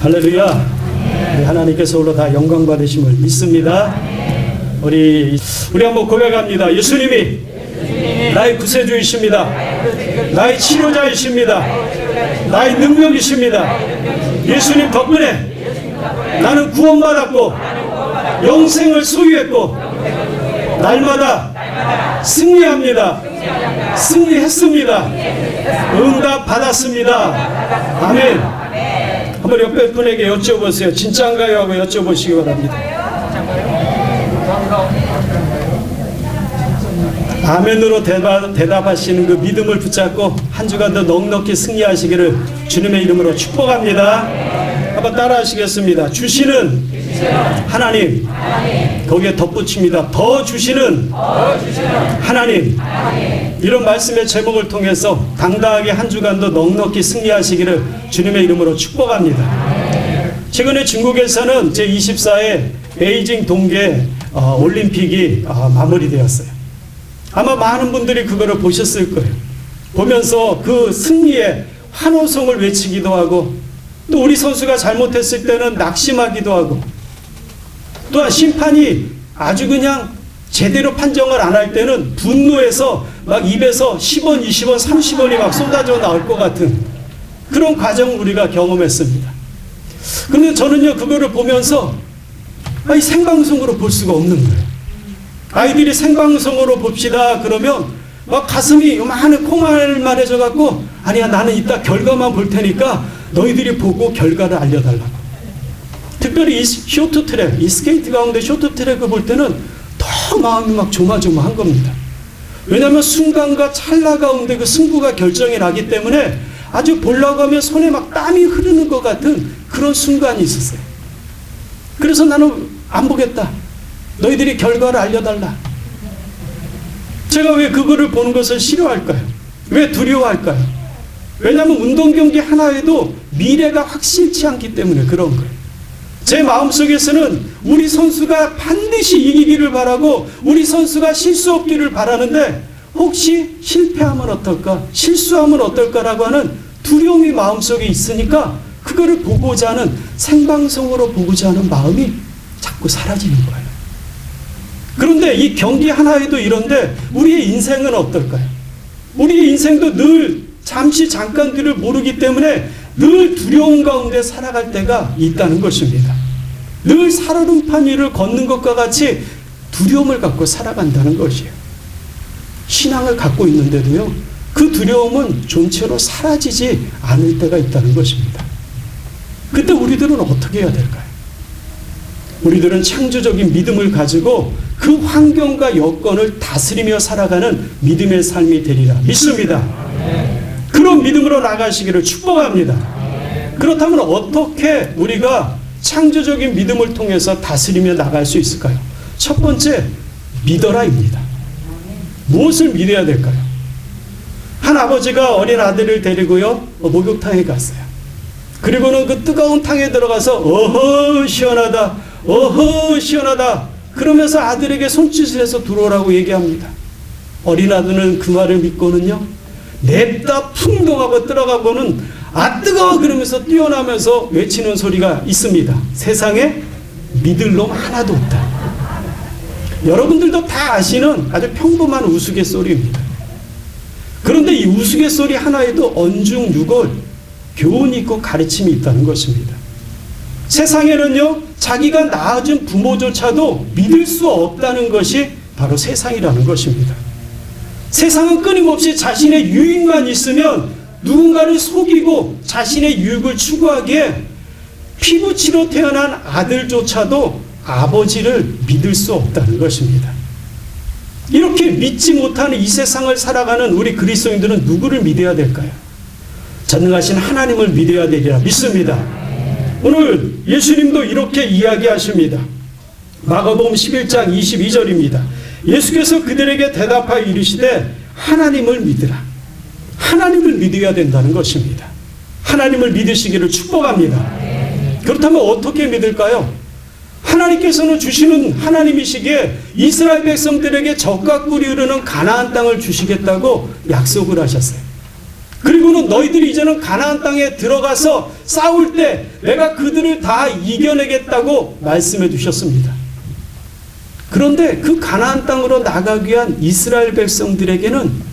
할렐루야. 우리 하나님께서 홀로 다 영광 받으심을 믿습니다. 우리 우리 한번 고백합니다. 예수님이 나의 구세주이십니다. 나의 치료자이십니다. 나의 능력이십니다. 예수님 덕분에 나는 구원받았고 영생을 소유했고 날마다 승리합니다. 승리했습니다. 응답 받았습니다. 아멘. 한번 옆에 분에게 여쭤보세요. 진짜인가요? 하고 여쭤보시기 바랍니다. 아멘으로 대답, 대답하시는 그 믿음을 붙잡고 한 주간도 넉넉히 승리하시기를 주님의 이름으로 축복합니다. 한번 따라 하시겠습니다. 주시는 하나님, 거기에 덧붙입니다. 더 주시는 하나님. 이런 말씀의 제목을 통해서 당당하게 한 주간도 넉넉히 승리하시기를 주님의 이름으로 축복합니다. 최근에 중국에서는 제24회 베이징 동계 어, 올림픽이 어, 마무리되었어요. 아마 많은 분들이 그거를 보셨을 거예요. 보면서 그 승리의 환호성을 외치기도 하고 또 우리 선수가 잘못했을 때는 낙심하기도 하고 또한 심판이 아주 그냥 제대로 판정을 안 할 때는 분노해서 막 입에서 10원, 20원, 30원이 막 쏟아져 나올 것 같은 그런 과정 우리가 경험했습니다. 근데 저는요, 그거를 보면서 아니, 생방송으로 볼 수가 없는 거예요. 아이들이 생방송으로 봅시다 그러면 막 가슴이 요만한 콩알만해져 갖고 아니야 나는 이따 결과만 볼 테니까 너희들이 보고 결과를 알려달라고 특별히 이 쇼트트랙 이 스케이트 가운데 쇼트트랙을 볼 때는 더 마음이 막 조마조마한 겁니다 왜냐하면 순간과 찰나 가운데 그 승부가 결정이 나기 때문에 아주 보려고 하면 손에 막 땀이 흐르는 것 같은 그런 순간이 있었어요 그래서 나는 안 보겠다 너희들이 결과를 알려달라. 제가 왜 그거를 보는 것을 싫어할까요? 왜 두려워할까요? 왜냐하면 운동 경기 하나에도 미래가 확실치 않기 때문에 그런 거예요. 제 마음속에서는 우리 선수가 반드시 이기기를 바라고 우리 선수가 실수 없기를 바라는데 혹시 실패하면 어떨까? 실수하면 어떨까라고 하는 두려움이 마음속에 있으니까 그거를 보고자 하는 생방송으로 보고자 하는 마음이 자꾸 사라지는 거예요. 그런데 이 경기 하나에도 이런데 우리의 인생은 어떨까요? 우리의 인생도 늘 잠시 잠깐 뒤를 모르기 때문에 늘 두려움 가운데 살아갈 때가 있다는 것입니다. 늘 살얼음판 위를 걷는 것과 같이 두려움을 갖고 살아간다는 것이에요. 신앙을 갖고 있는데도요, 그 두려움은 존재로 사라지지 않을 때가 있다는 것입니다. 그때 우리들은 어떻게 해야 될까요? 우리들은 창조적인 믿음을 가지고 그 환경과 여건을 다스리며 살아가는 믿음의 삶이 되리라 믿습니다. 그런 믿음으로 나가시기를 축복합니다. 그렇다면 어떻게 우리가 창조적인 믿음을 통해서 다스리며 나갈 수 있을까요? 첫 번째, 믿어라입니다. 무엇을 믿어야 될까요? 한 아버지가 어린 아들을 데리고요, 목욕탕에 갔어요. 그리고는 그 뜨거운 탕에 들어가서, 어허, 시원하다, 어허, 시원하다. 그러면서 아들에게 손짓을 해서 들어오라고 얘기합니다. 어린 아들은 그 말을 믿고는요, 냅다 풍덩하고 들어가고는 아 뜨거워 그러면서 뛰어나면서 외치는 소리가 있습니다. 세상에 믿을 놈 하나도 없다. 여러분들도 다 아시는 아주 평범한 우스갯소리입니다. 그런데 이 우스갯소리 하나에도 언중유골 교훈이 있고 가르침이 있다는 것입니다. 세상에는요, 자기가 낳아준 부모조차도 믿을 수 없다는 것이 바로 세상이라는 것입니다. 세상은 끊임없이 자신의 유익만 있으면 누군가를 속이고 자신의 유익을 추구하기에 피부치로 태어난 아들조차도 아버지를 믿을 수 없다는 것입니다. 이렇게 믿지 못하는 이 세상을 살아가는 우리 그리스도인들은 누구를 믿어야 될까요? 전능하신 하나님을 믿어야 되리라 믿습니다. 오늘 예수님도 이렇게 이야기하십니다. 마가복음 11장 22절입니다. 예수께서 그들에게 대답하여 이르시되 하나님을 믿으라. 하나님을 믿어야 된다는 것입니다. 하나님을 믿으시기를 축복합니다. 그렇다면 어떻게 믿을까요? 하나님께서는 주시는 하나님이시기에 이스라엘 백성들에게 적과 꿀이 흐르는 가나안 땅을 주시겠다고 약속을 하셨어요. 그리고는 너희들이 이제는 가나안 땅에 들어가서 싸울 때 내가 그들을 다 이겨내겠다고 말씀해 주셨습니다. 그런데 그 가나안 땅으로 나가기 위한 이스라엘 백성들에게는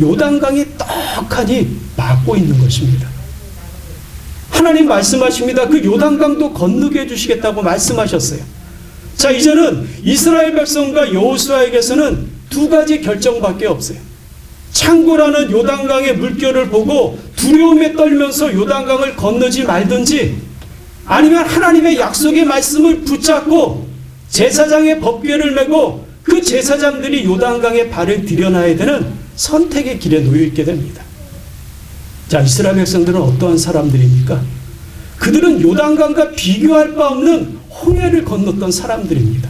요단강이 떡하니 막고 있는 것입니다. 하나님 말씀하십니다. 그 요단강도 건너게 해주시겠다고 말씀하셨어요. 자, 이제는 이스라엘 백성과 여호수아에게서는 두 가지 결정밖에 없어요. 창고라는 요단강의 물결을 보고 두려움에 떨면서 요단강을 건너지 말든지 아니면 하나님의 약속의 말씀을 붙잡고 제사장의 법궤를 메고 그 제사장들이 요단강에 발을 들여놔야 되는 선택의 길에 놓여 있게 됩니다. 자, 이스라엘 백성들은 어떠한 사람들입니까? 그들은 요단강과 비교할 바 없는 홍해를 건넜던 사람들입니다.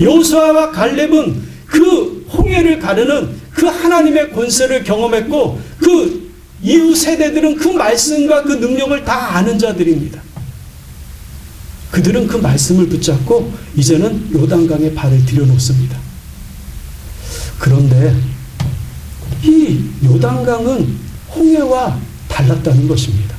여호수아와 갈렙은 그 홍해를 가르는 그 하나님의 권세를 경험했고 그 이후 세대들은 그 말씀과 그 능력을 다 아는 자들입니다. 그들은 그 말씀을 붙잡고 이제는 요단강에 발을 들여놓습니다. 그런데 이 요단강은 홍해와 달랐다는 것입니다.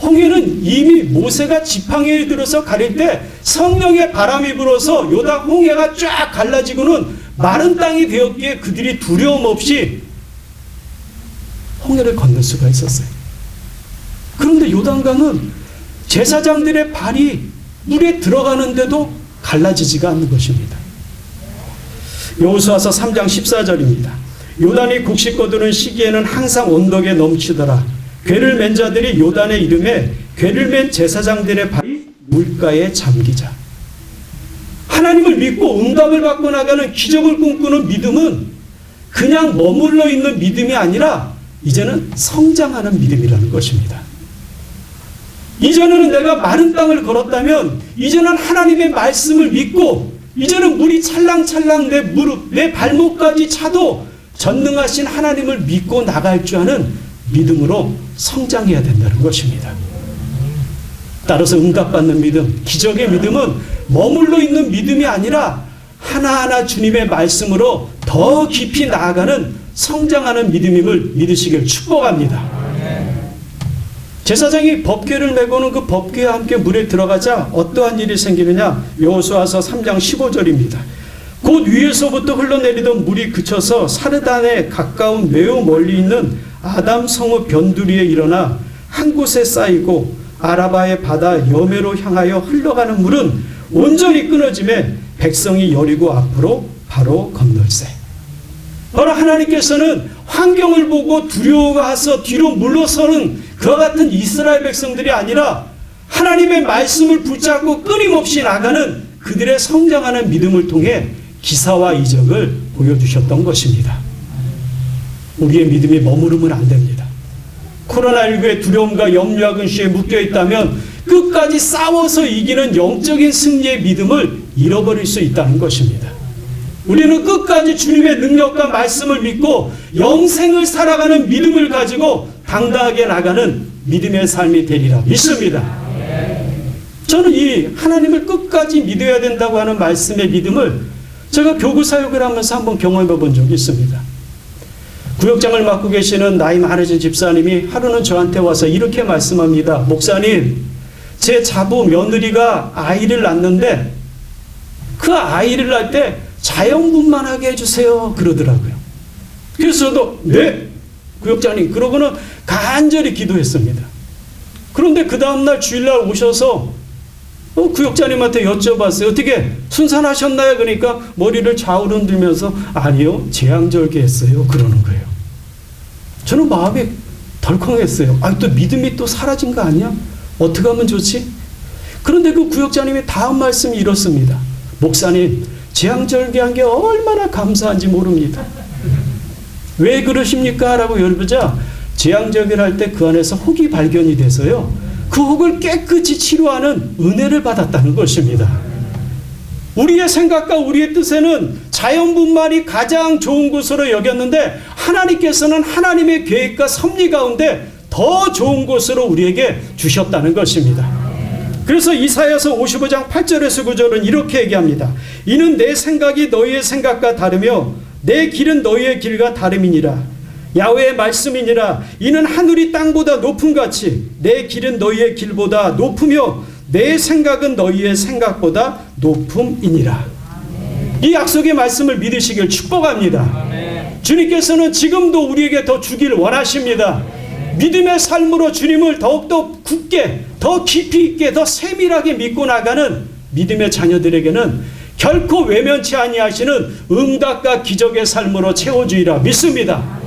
홍해는 이미 모세가 지팡이에 들어서 가릴 때 성령의 바람이 불어서 요단 홍해가 쫙 갈라지고는 마른 땅이 되었기에 그들이 두려움 없이 홍해를 건널 수가 있었어요. 그런데 요단강은 제사장들의 발이 물에 들어가는데도 갈라지지가 않는 것입니다. 여호수아서 3장 14절입니다. 요단이 곡식 거두는 시기에는 항상 언덕에 넘치더라. 괴를 맨 자들이 요단의 이름에 괴를 맨 제사장들의 발이 물가에 잠기자. 하나님을 믿고 응답을 받고 나가는 기적을 꿈꾸는 믿음은 그냥 머물러 있는 믿음이 아니라 이제는 성장하는 믿음이라는 것입니다. 이전에는 내가 마른 땅을 걸었다면 이제는 하나님의 말씀을 믿고 이제는 물이 찰랑찰랑 내 무릎, 내 발목까지 차도 전능하신 하나님을 믿고 나갈 줄 아는 믿음으로 성장해야 된다는 것입니다. 따라서 응답받는 믿음, 기적의 믿음은 머물러 있는 믿음이 아니라 하나하나 주님의 말씀으로 더 깊이 나아가는 성장하는 믿음임을 믿으시길 축복합니다. 제사장이 법궤를 메고는 그 법궤와 함께 물에 들어가자 어떠한 일이 생기느냐? 여호수아서 3장 15절입니다. 곧 위에서부터 흘러내리던 물이 그쳐서 사르단에 가까운 매우 멀리 있는 아담 성읍 변두리에 일어나 한 곳에 쌓이고 아라바의 바다 여매로 향하여 흘러가는 물은 온전히 끊어짐에 백성이 여리고 앞으로 바로 건널세. 바로 하나님께서는 환경을 보고 두려워해서 뒤로 물러서는 그와 같은 이스라엘 백성들이 아니라 하나님의 말씀을 붙잡고 끊임없이 나가는 그들의 성장하는 믿음을 통해 기사와 이적을 보여주셨던 것입니다. 우리의 믿음이 머무르면 안 됩니다. 코로나19의 두려움과 염려와 근시에 묶여 있다면 끝까지 싸워서 이기는 영적인 승리의 믿음을 잃어버릴 수 있다는 것입니다. 우리는 끝까지 주님의 능력과 말씀을 믿고 영생을 살아가는 믿음을 가지고 당당하게 나가는 믿음의 삶이 되리라 믿습니다. 저는 이 하나님을 끝까지 믿어야 된다고 하는 말씀의 믿음을 제가 교구 사역을 하면서 한번 경험해 본 적이 있습니다. 구역장을 맡고 계시는 나이 많으신 집사님이 하루는 저한테 와서 이렇게 말씀합니다. 목사님, 제 자부 며느리가 아이를 낳는데 그 아이를 낳을 때 자연분만하게 해주세요. 그러더라고요. 그래서 저도 네 구역장님 그러고는 간절히 기도했습니다. 그런데 그 다음날 주일날 오셔서 어, 구역장님한테 여쭤봤어요. 어떻게 순산하셨나요? 그러니까 머리를 좌우로 흔들면서 아니요 재앙절개했어요. 그러는 거예요. 저는 마음이 덜컹했어요. 아또 믿음이 또 사라진 거 아니야? 어떻게 하면 좋지? 그런데 그 구역장님의 다음 말씀이 이렇습니다. 목사님 재앙절개한 게 얼마나 감사한지 모릅니다. 왜 그러십니까? 라고 여쭤보자 재앙절개를 할때 그 안에서 혹이 발견이 돼서요. 그 혹을 깨끗이 치료하는 은혜를 받았다는 것입니다. 우리의 생각과 우리의 뜻에는 자연분만이 가장 좋은 곳으로 여겼는데 하나님께서는 하나님의 계획과 섭리 가운데 더 좋은 곳으로 우리에게 주셨다는 것입니다. 그래서 이사야서 55장 8절에서 9절은 이렇게 얘기합니다. 이는 내 생각이 너희의 생각과 다르며 내 길은 너희의 길과 다름이니라. 야외의 말씀이니라 이는 하늘이 땅보다 높음 같이 내 길은 너희의 길보다 높으며 내 생각은 너희의 생각보다 높음이니라. 이 약속의 말씀을 믿으시길 축복합니다. 주님께서는 지금도 우리에게 더 주기를 원하십니다. 믿음의 삶으로 주님을 더욱더 굳게, 더 깊이 있게, 더 세밀하게 믿고 나가는 믿음의 자녀들에게는 결코 외면치 아니하시는 응답과 기적의 삶으로 채워주리라 믿습니다.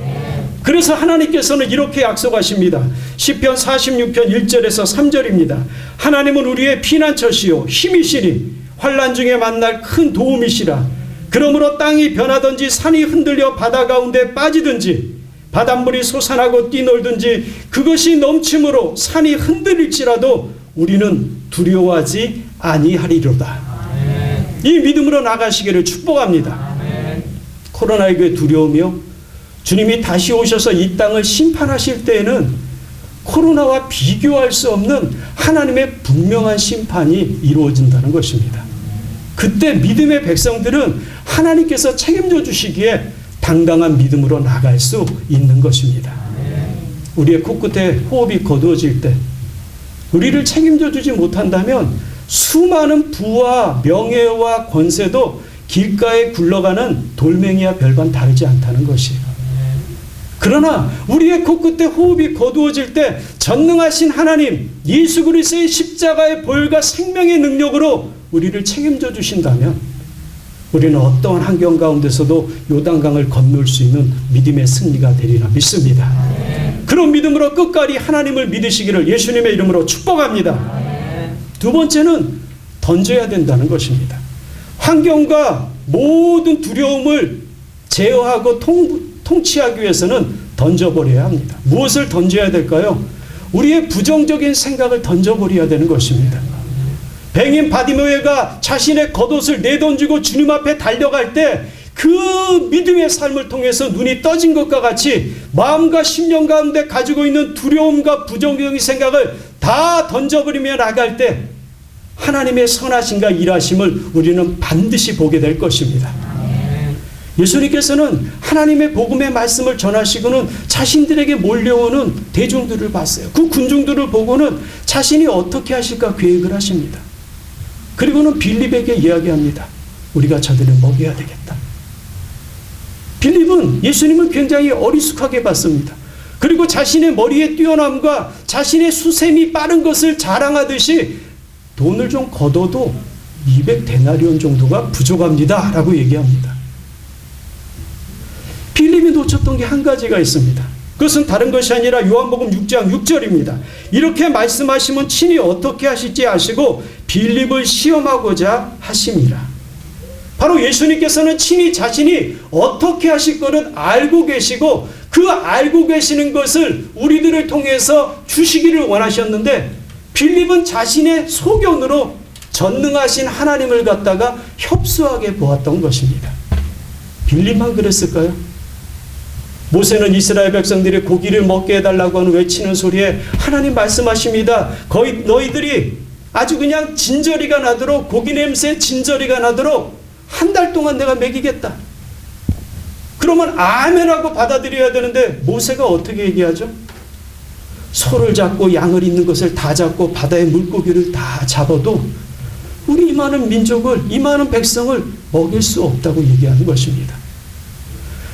그래서 하나님께서는 이렇게 약속하십니다. 시편 46편 1절에서 3절입니다. 하나님은 우리의 피난처시요 힘이시니 환란 중에 만날 큰 도움이시라. 그러므로 땅이 변하든지 산이 흔들려 바다 가운데 빠지든지 바닷물이 솟아나고 뛰놀든지 그것이 넘침으로 산이 흔들릴지라도 우리는 두려워하지 아니하리로다. 이 믿음으로 나가시기를 축복합니다. 코로나19의 두려움이요. 주님이 다시 오셔서 이 땅을 심판하실 때에는 코로나와 비교할 수 없는 하나님의 분명한 심판이 이루어진다는 것입니다. 그때 믿음의 백성들은 하나님께서 책임져 주시기에 당당한 믿음으로 나갈 수 있는 것입니다. 우리의 코끝에 호흡이 거두어질 때 우리를 책임져 주지 못한다면 수많은 부와 명예와 권세도 길가에 굴러가는 돌멩이와 별반 다르지 않다는 것이에요. 그러나 우리의 코끝에 호흡이 거두어질 때 전능하신 하나님 예수 그리스도의 십자가의 보혈과 생명의 능력으로 우리를 책임져 주신다면 우리는 어떠한 환경 가운데서도 요단강을 건널 수 있는 믿음의 승리가 되리라 믿습니다. 그런 믿음으로 끝까지 하나님을 믿으시기를 예수님의 이름으로 축복합니다. 두 번째는 던져야 된다는 것입니다. 환경과 모든 두려움을 제어하고 통, 통치하기 위해서는 던져버려야 합니다. 무엇을 던져야 될까요? 우리의 부정적인 생각을 던져버려야 되는 것입니다. 뱅인 바디메가 자신의 겉옷을 내던지고 주님 앞에 달려갈 때 그 믿음의 삶을 통해서 눈이 떠진 것과 같이 마음과 심령 가운데 가지고 있는 두려움과 부정적인 생각을 다 던져버리며 나갈 때 하나님의 선하심과 일하심을 우리는 반드시 보게 될 것입니다. 예수님께서는 하나님의 복음의 말씀을 전하시고는 자신들에게 몰려오는 대중들을 봤어요. 그 군중들을 보고는 자신이 어떻게 하실까 계획을 하십니다. 그리고는 빌립에게 이야기합니다. 우리가 저들을 먹여야 되겠다. 빌립은 예수님을 굉장히 어리숙하게 봤습니다. 그리고 자신의 머리의 뛰어남과 자신의 수셈이 빠른 것을 자랑하듯이 돈을 좀 걷어도 200데나리온 정도가 부족합니다. 라고 얘기합니다. 빌립이 놓쳤던 게 한 가지가 있습니다. 그것은 다른 것이 아니라 요한복음 6장 6절입니다. 이렇게 말씀하시면 친히 어떻게 하실지 아시고 빌립을 시험하고자 하심이라. 바로 예수님께서는 친히 자신이 어떻게 하실 거는 알고 계시고 그 알고 계시는 것을 우리들을 통해서 주시기를 원하셨는데 빌립은 자신의 소견으로 전능하신 하나님을 갖다가 협소하게 보았던 것입니다. 빌립만 그랬을까요? 모세는 이스라엘 백성들이 고기를 먹게 해달라고 하는 외치는 소리에 하나님 말씀하십니다. 거의 너희들이 아주 그냥 진저리가 나도록 고기 냄새 진저리가 나도록 한 달 동안 내가 먹이겠다. 그러면 아멘하고 받아들여야 되는데 모세가 어떻게 얘기하죠? 소를 잡고 양을 있는 것을 다 잡고 바다의 물고기를 다 잡아도 우리 이 많은 민족을 이 많은 백성을 먹일 수 없다고 얘기하는 것입니다.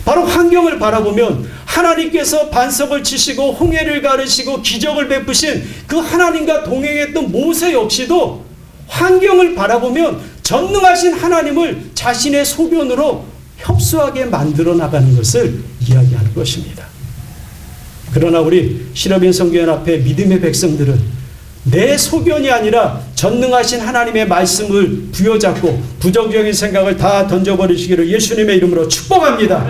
바로 환경을 바라보면 하나님께서 반석을 치시고 홍해를 가르시고 기적을 베푸신 그 하나님과 동행했던 모세 역시도 환경을 바라보면 전능하신 하나님을 자신의 소견으로 협소하게 만들어 나가는 것을 이야기하는 것입니다. 그러나 우리 시라빈 성교연 앞에 믿음의 백성들은 내 소견이 아니라 전능하신 하나님의 말씀을 부여잡고 부정적인 생각을 다 던져버리시기를 예수님의 이름으로 축복합니다.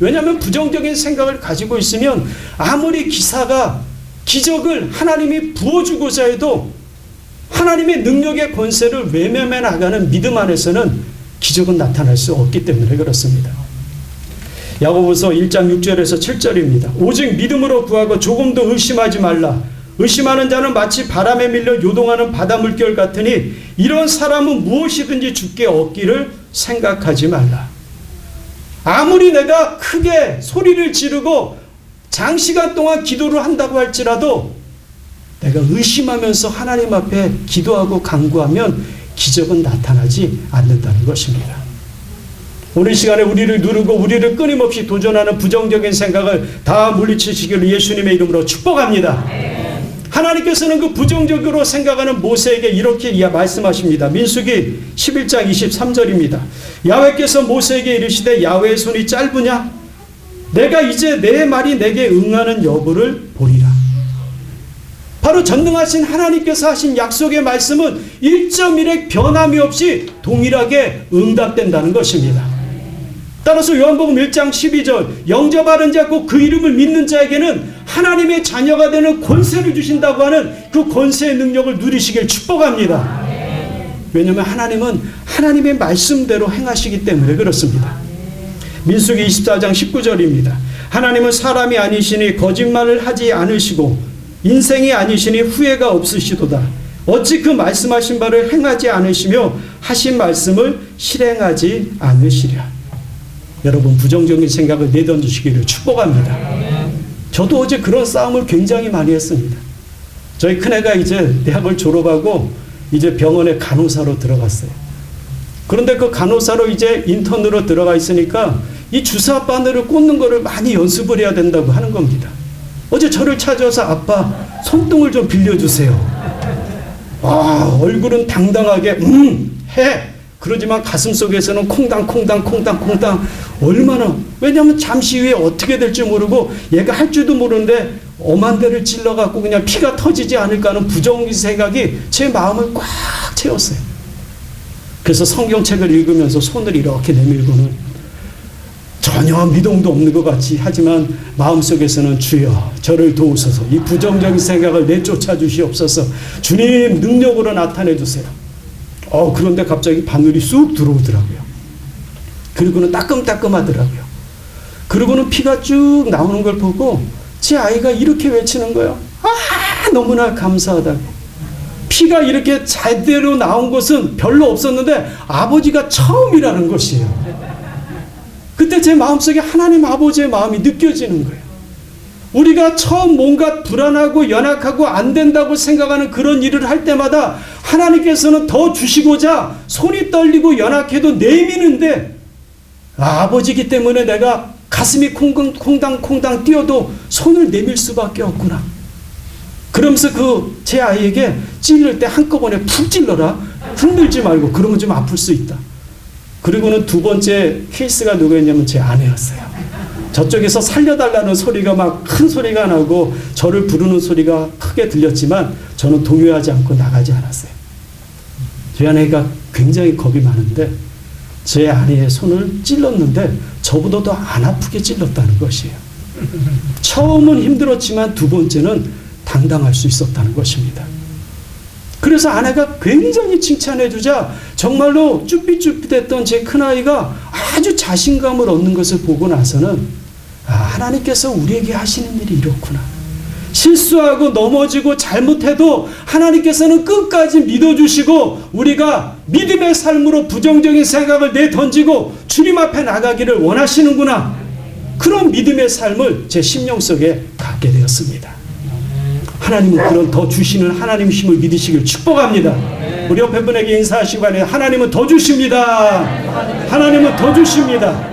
왜냐하면 부정적인 생각을 가지고 있으면 아무리 기사가 기적을 하나님이 부어주고자 해도 하나님의 능력의 권세를 외면해 나가는 믿음 안에서는 기적은 나타날 수 없기 때문에 그렇습니다. 야고보서 1장 6절에서 7절입니다. 오직 믿음으로 구하고 조금도 의심하지 말라. 의심하는 자는 마치 바람에 밀려 요동하는 바다 물결 같으니 이런 사람은 무엇이든지 죽게 얻기를 생각하지 말라. 아무리 내가 크게 소리를 지르고 장시간 동안 기도를 한다고 할지라도 내가 의심하면서 하나님 앞에 기도하고 간구하면 기적은 나타나지 않는다는 것입니다. 오늘 시간에 우리를 누르고 우리를 끊임없이 도전하는 부정적인 생각을 다 물리치시기를 예수님의 이름으로 축복합니다. 하나님께서는 그 부정적으로 생각하는 모세에게 이렇게 말씀하십니다. 민수기 11장 23절입니다. 야훼께서 모세에게 이르시되 야훼의 손이 짧으냐? 내가 이제 내 말이 내게 응하는 여부를 보리라. 바로 전능하신 하나님께서 하신 약속의 말씀은 1.1의 변함이 없이 동일하게 응답된다는 것입니다. 따라서 요한복음 1장 12절 영접하는 자곧그 이름을 믿는 자에게는 하나님의 자녀가 되는 권세를 주신다고 하는 그 권세의 능력을 누리시길 축복합니다. 왜냐하면 하나님은 하나님의 말씀대로 행하시기 때문에 그렇습니다. 민수기 24장 19절입니다. 하나님은 사람이 아니시니 거짓말을 하지 않으시고 인생이 아니시니 후회가 없으시도다. 어찌 그 말씀하신 바를 행하지 않으시며 하신 말씀을 실행하지 않으시랴. 여러분 부정적인 생각을 내던지시기를 축복합니다. 저도 어제 그런 싸움을 굉장히 많이 했습니다. 저희 큰애가 이제 대학을 졸업하고 이제 병원에 간호사로 들어갔어요. 그런데 그 간호사로 이제 인턴으로 들어가 있으니까 이 주사 바늘을 꽂는 거를 많이 연습을 해야 된다고 하는 겁니다. 어제 저를 찾아와서 아빠 손등을 좀 빌려주세요. 아 얼굴은 당당하게 음 해 그러지만 가슴 속에서는 콩당 콩당 콩당 콩당 얼마나 왜냐하면 잠시 후에 어떻게 될지 모르고 얘가 할 줄도 모르는데 엄한 데를 찔러갖고 그냥 피가 터지지 않을까 하는 부정적인 생각이 제 마음을 꽉 채웠어요. 그래서 성경책을 읽으면서 손을 이렇게 내밀고는 전혀 미동도 없는 것 같이 하지만 마음속에서는 주여 저를 도우소서 이 부정적인 생각을 내쫓아 주시옵소서 주님 능력으로 나타내 주세요. 어 그런데 갑자기 바늘이 쑥 들어오더라고요. 그리고는 따끔따끔하더라고요. 그리고는 피가 쭉 나오는 걸 보고 제 아이가 이렇게 외치는 거예요. 아 너무나 감사하다고. 피가 이렇게 제대로 나온 것은 별로 없었는데 아버지가 처음이라는 것이에요. 그때 제 마음속에 하나님 아버지의 마음이 느껴지는 거예요. 우리가 처음 뭔가 불안하고 연약하고 안 된다고 생각하는 그런 일을 할 때마다 하나님께서는 더 주시고자 손이 떨리고 연약해도 내미는데 아, 아버지기 때문에 내가 가슴이 콩당 콩당 뛰어도 손을 내밀 수밖에 없구나. 그러면서 그 제 아이에게 찔릴 때 한꺼번에 푹 찔러라. 흔들지 말고 그러면 좀 아플 수 있다. 그리고는 두 번째 케이스가 누구였냐면 제 아내였어요. 저쪽에서 살려달라는 소리가 막 큰 소리가 나고 저를 부르는 소리가 크게 들렸지만 저는 동요하지 않고 나가지 않았어요. 제 아내가 굉장히 겁이 많은데 제 아내의 손을 찔렀는데 저보다 더 안 아프게 찔렀다는 것이에요. 처음은 힘들었지만 두 번째는 당당할 수 있었다는 것입니다. 그래서 아내가 굉장히 칭찬해주자 정말로 쭈삣쭈삣했던 제 큰아이가 아주 자신감을 얻는 것을 보고 나서는 아, 하나님께서 우리에게 하시는 일이 이렇구나. 실수하고 넘어지고 잘못해도 하나님께서는 끝까지 믿어주시고 우리가 믿음의 삶으로 부정적인 생각을 내던지고 주님 앞에 나가기를 원하시는구나. 그런 믿음의 삶을 제 심령 속에 갖게 되었습니다. 하나님은 그런 더 주시는 하나님심을 믿으시길 축복합니다. 우리 옆에 분에게 인사하시고 하니 하나님은 더 주십니다. 하나님은 더 주십니다.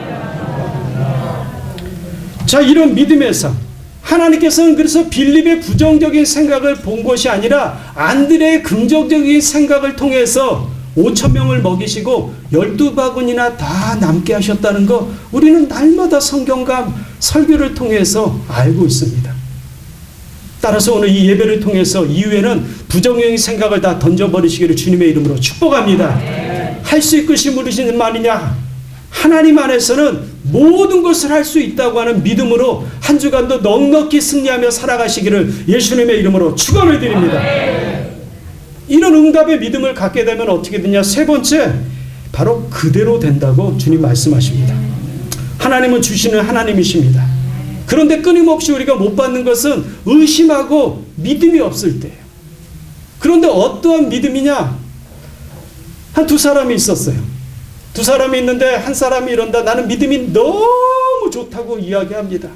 자, 이런 믿음의 삶. 하나님께서는 그래서 빌립의 부정적인 생각을 본 것이 아니라 안드레의 긍정적인 생각을 통해서 5천 명을 먹이시고 12바구니나 다 남게 하셨다는 거 우리는 날마다 성경과 설교를 통해서 알고 있습니다. 따라서 오늘 이 예배를 통해서 이후에는 부정적인 생각을 다 던져버리시기를 주님의 이름으로 축복합니다. 할수 있으신 분이신 말이냐? 하나님 안에서는 모든 것을 할 수 있다고 하는 믿음으로 한 주간도 넉넉히 승리하며 살아가시기를 예수님의 이름으로 축원을 드립니다. 이런 응답의 믿음을 갖게 되면 어떻게 되냐? 세 번째, 바로 그대로 된다고 주님 말씀하십니다. 하나님은 주시는 하나님이십니다. 그런데 끊임없이 우리가 못 받는 것은 의심하고 믿음이 없을 때예요. 그런데 어떠한 믿음이냐? 한 두 사람이 있었어요. 두 사람이 있는데 한 사람이 이런다. 나는 믿음이 너무 좋다고 이야기합니다.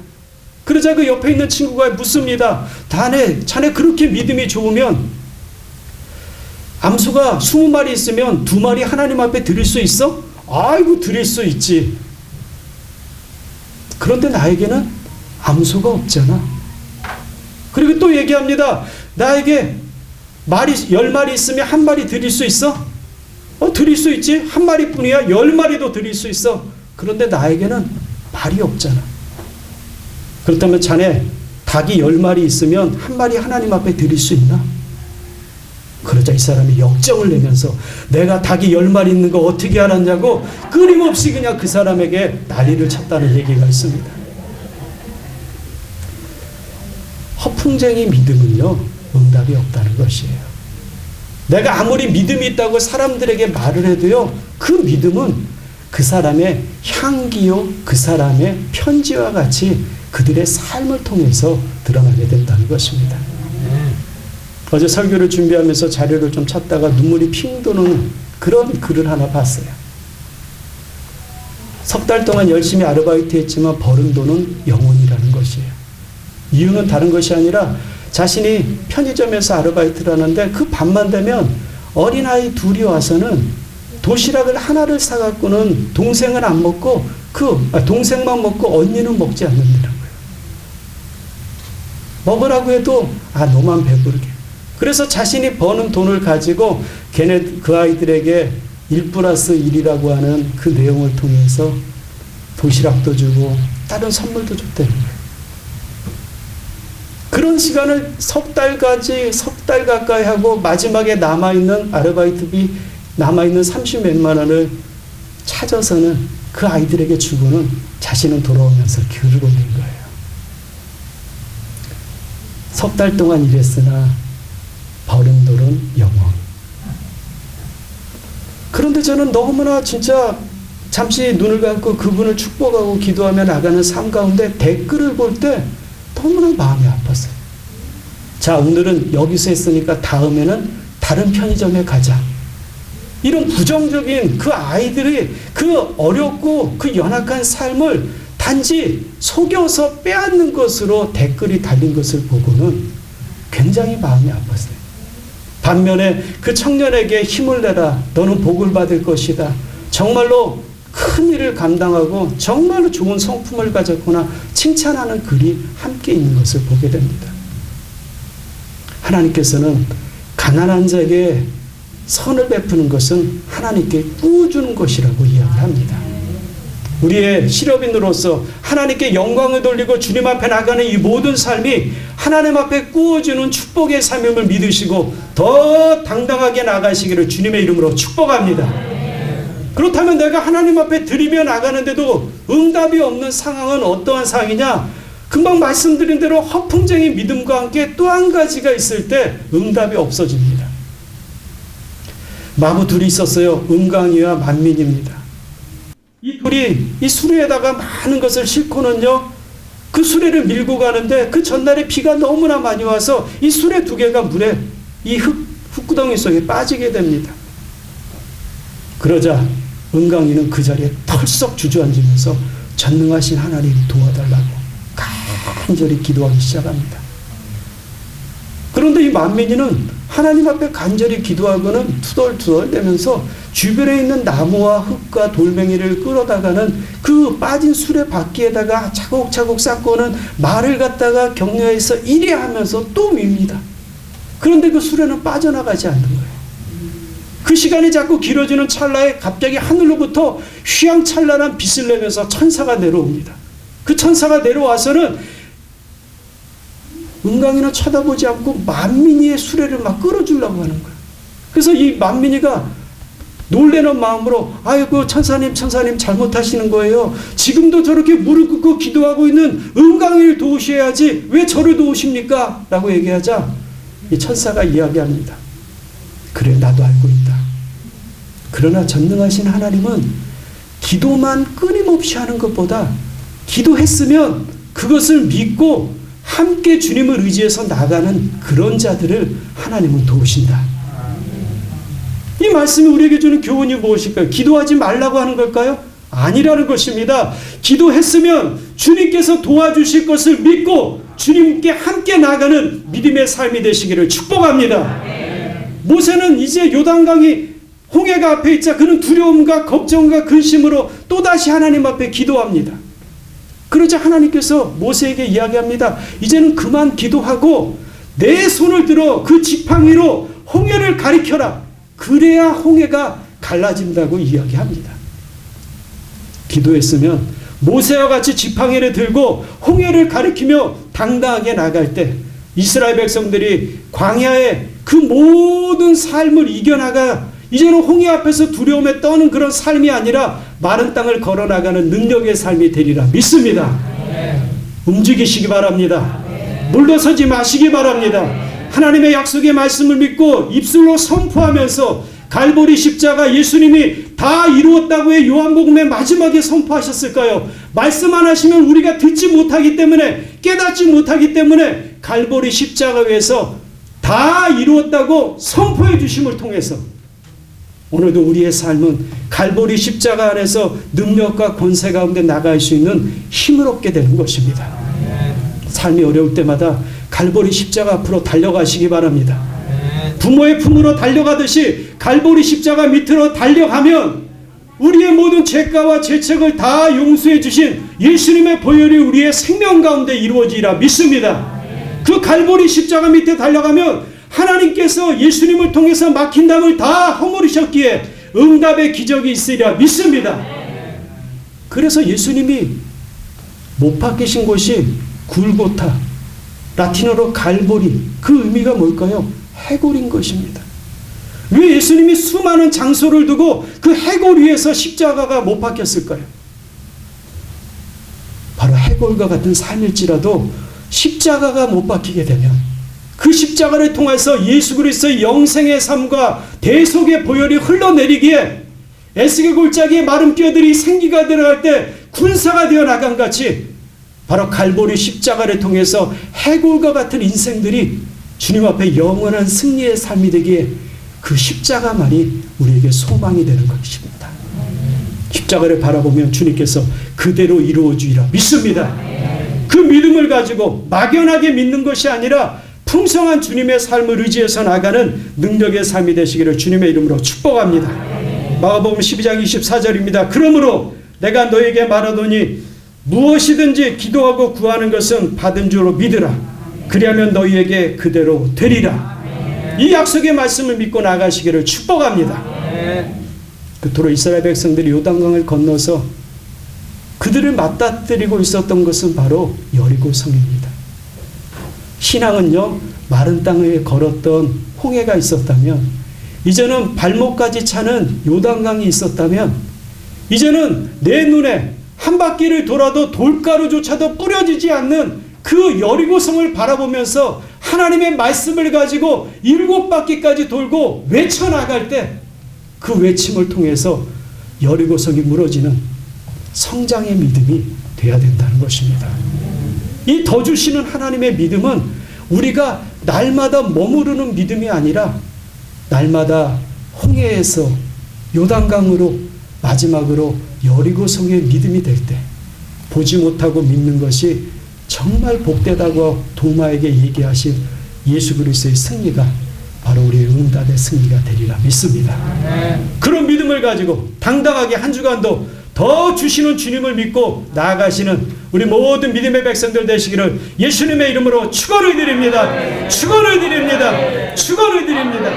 그러자 그 옆에 있는 친구가 묻습니다. 자네, 자네 그렇게 믿음이 좋으면 암소가 20마리 있으면 두 마리 하나님 앞에 드릴 수 있어? 아이고, 드릴 수 있지. 그런데 나에게는 암소가 없잖아. 그리고 또 얘기합니다. 나에게 말이 열 마리 있으면 한 마리 드릴 수 있어? 어, 드릴 수 있지. 한 마리뿐이야. 열 마리도 드릴 수 있어. 그런데 나에게는 말이 없잖아. 그렇다면 자네 닭이 열 마리 있으면 한 마리 하나님 앞에 드릴 수 있나? 그러자 이 사람이 역정을 내면서 내가 닭이 열 마리 있는 거 어떻게 알았냐고 끊임없이 그냥 그 사람에게 난리를 쳤다는 얘기가 있습니다. 풍쟁이 믿음은요, 응답이 없다는 것이에요. 내가 아무리 믿음이 있다고 사람들에게 말을 해도요, 그 믿음은 그 사람의 향기요, 그 사람의 편지와 같이 그들의 삶을 통해서 드러나게 된다는 것입니다. 어제 설교를 준비하면서 자료를 좀 찾다가 눈물이 핑 도는 그런 글을 하나 봤어요. 석 달 동안 열심히 아르바이트 했지만 버는 돈은 영원이라는 것이에요. 이유는 다른 것이 아니라 자신이 편의점에서 아르바이트를 하는데 그 밤만 되면 어린아이 둘이 와서는 도시락을 하나를 사갖고는 동생은 안 먹고 그 아, 동생만 먹고 언니는 먹지 않는다는 거예요. 먹으라고 해도 아 너만 배부르게. 그래서 자신이 버는 돈을 가지고 걔네 그 아이들에게 1 플러스 1이라고 하는 그 내용을 통해서 도시락도 주고 다른 선물도 줬다는 거예요. 그런 시간을 석 달까지 석 달 가까이 하고 마지막에 남아있는 아르바이트비 남아있는 30 몇만 원을 찾아서는 그 아이들에게 주고는 자신은 돌아오면서 글을 올린 거예요. 석 달 동안 일했으나 버는 돌은 영원. 그런데 저는 너무나 진짜 잠시 눈을 감고 그분을 축복하고 기도하며 나가는 삶 가운데 댓글을 볼때 너무나 마음이 아팠어요. 자, 오늘은 여기서 했으니까 다음에는 다른 편의점에 가자. 이런 부정적인 그 아이들의 그 어렵고 그 연약한 삶을 단지 속여서 빼앗는 것으로 댓글이 달린 것을 보고는 굉장히 마음이 아팠어요. 반면에 그 청년에게 힘을 내라. 너는 복을 받을 것이다. 정말로 큰 일을 감당하고 정말로 좋은 성품을 가졌구나 칭찬하는 글이 함께 있는 것을 보게 됩니다. 하나님께서는 가난한 자에게 선을 베푸는 것은 하나님께 꾸어주는 것이라고 이야기합니다. 우리의 실업인으로서 하나님께 영광을 돌리고 주님 앞에 나가는 이 모든 삶이 하나님 앞에 꾸어주는 축복의 삶임을 믿으시고 더 당당하게 나가시기를 주님의 이름으로 축복합니다. 그렇다면 내가 하나님 앞에 드리며 나가는데도 응답이 없는 상황은 어떠한 상황이냐? 금방 말씀드린 대로 허풍쟁이 믿음과 함께 또 한 가지가 있을 때 응답이 없어집니다. 마부 둘이 있었어요. 은강이와 만민입니다. 이 둘이 이 수레에다가 많은 것을 싣고는요. 그 수레를 밀고 가는데 그 전날에 비가 너무나 많이 와서 이 수레 두 개가 물에 이 흙, 흙구덩이 속에 빠지게 됩니다. 그러자 은강이는 그 자리에 털썩 주저앉으면서 전능하신 하나님 도와달라고 간절히 기도하기 시작합니다. 그런데 이 만민이는 하나님 앞에 간절히 기도하고는 투덜투덜대면서 주변에 있는 나무와 흙과 돌멩이를 끌어다가는 그 빠진 수레 바퀴에다가 차곡차곡 쌓고는 말을 갖다가 격려해서 이리 하면서 또 밉니다. 그런데 그 수레는 빠져나가지 않는 거예요. 그 시간이 자꾸 길어지는 찰나에 갑자기 하늘로부터 휘황찬란한 빛을 내면서 천사가 내려옵니다. 그 천사가 내려와서는 은강이는 쳐다보지 않고 만민이의 수레를 막 끌어주려고 하는 거예요. 그래서 이 만민이가 놀래는 마음으로 아이고 천사님 천사님 잘못하시는 거예요. 지금도 저렇게 무릎 꿇고 기도하고 있는 은강이를 도우셔야지 왜 저를 도우십니까? 라고 얘기하자 이 천사가 이야기합니다. 그래 나도 알고 있다. 그러나 전능하신 하나님은 기도만 끊임없이 하는 것보다 기도했으면 그것을 믿고 함께 주님을 의지해서 나가는 그런 자들을 하나님은 도우신다. 이 말씀이 우리에게 주는 교훈이 무엇일까요? 기도하지 말라고 하는 걸까요? 아니라는 것입니다. 기도했으면 주님께서 도와주실 것을 믿고 주님께 함께 나가는 믿음의 삶이 되시기를 축복합니다. 모세는 이제 요단강이 홍해가 앞에 있자 그는 두려움과 걱정과 근심으로 또다시 하나님 앞에 기도합니다. 그러자 하나님께서 모세에게 이야기합니다. 이제는 그만 기도하고 내 손을 들어 그 지팡이로 홍해를 가리켜라. 그래야 홍해가 갈라진다고 이야기합니다. 기도했으면 모세와 같이 지팡이를 들고 홍해를 가리키며 당당하게 나갈 때 이스라엘 백성들이 광야의 그 모든 삶을 이겨나가 이제는 홍해 앞에서 두려움에 떠는 그런 삶이 아니라 마른 땅을 걸어 나가는 능력의 삶이 되리라 믿습니다. 움직이시기 바랍니다. 물러서지 마시기 바랍니다. 하나님의 약속의 말씀을 믿고 입술로 선포하면서 갈보리 십자가 예수님이 다 이루었다고 해 요한복음의 마지막에 선포하셨을까요? 말씀 안 하시면 우리가 듣지 못하기 때문에 깨닫지 못하기 때문에 갈보리 십자가 위에서 다 이루었다고 선포해 주심을 통해서 오늘도 우리의 삶은 갈보리 십자가 안에서 능력과 권세 가운데 나갈 수 있는 힘을 얻게 되는 것입니다. 삶이 어려울 때마다 갈보리 십자가 앞으로 달려가시기 바랍니다. 부모의 품으로 달려가듯이 갈보리 십자가 밑으로 달려가면 우리의 모든 죄가와 죄책을 다 용서해 주신 예수님의 보혈이 우리의 생명 가운데 이루어지리라 믿습니다. 그 갈보리 십자가 밑에 달려가면 하나님께서 예수님을 통해서 막힌 담을 다 허물으셨기에 응답의 기적이 있으리라 믿습니다. 그래서 예수님이 못 박히신 곳이 굴고타, 라틴어로 갈보리, 그 의미가 뭘까요? 해골인 것입니다. 왜 예수님이 수많은 장소를 두고 그 해골 위에서 십자가가 못 박혔을까요? 바로 해골과 같은 삶일지라도 십자가가 못 박히게 되면 그 십자가를 통해서 예수 그리스도의 영생의 삶과 대속의 보혈이 흘러내리기에 에스겔 골짜기에 마른 뼈들이 생기가 들어갈 때 군사가 되어 나간 같이 바로 갈보리 십자가를 통해서 해골과 같은 인생들이 주님 앞에 영원한 승리의 삶이 되기에 그 십자가만이 우리에게 소망이 되는 것입니다. 십자가를 바라보면 주님께서 그대로 이루어 주리라 믿습니다. 그 믿음을 가지고 막연하게 믿는 것이 아니라 풍성한 주님의 삶을 의지해서 나가는 능력의 삶이 되시기를 주님의 이름으로 축복합니다. 마가복음 12장 24절입니다. 그러므로 내가 너에게 말하노니 무엇이든지 기도하고 구하는 것은 받은 줄로 믿으라. 그리하면 너희에게 그대로 되리라. 이 약속의 말씀을 믿고 나가시기를 축복합니다. 그토록 이스라엘 백성들이 요단강을 건너서 그들을 맞닥뜨리고 있었던 것은 바로 여리고 성입니다. 신앙은요 마른 땅에 걸었던 홍해가 있었다면 이제는 발목까지 차는 요단강이 있었다면 이제는 내 눈에 한 바퀴를 돌아도 돌가루조차도 뿌려지지 않는 그 여리고성을 바라보면서 하나님의 말씀을 가지고 일곱 바퀴까지 돌고 외쳐나갈 때 그 외침을 통해서 여리고성이 무너지는 성장의 믿음이 돼야 된다는 것입니다. 이 더 주시는 하나님의 믿음은 우리가 날마다 머무르는 믿음이 아니라 날마다 홍해에서 요단강으로 마지막으로 여리고 성의 믿음이 될 때 보지 못하고 믿는 것이 정말 복되다고 도마에게 얘기하신 예수 그리스도의 승리가 바로 우리의 응답의 승리가 되리라 믿습니다. 그런 믿음을 가지고 당당하게 한 주간도 더 주시는 주님을 믿고 나아가시는 우리 모든 믿음의 백성들 되시기를 예수님의 이름으로 축원을 드립니다. 축원을 드립니다. 축원을 드립니다.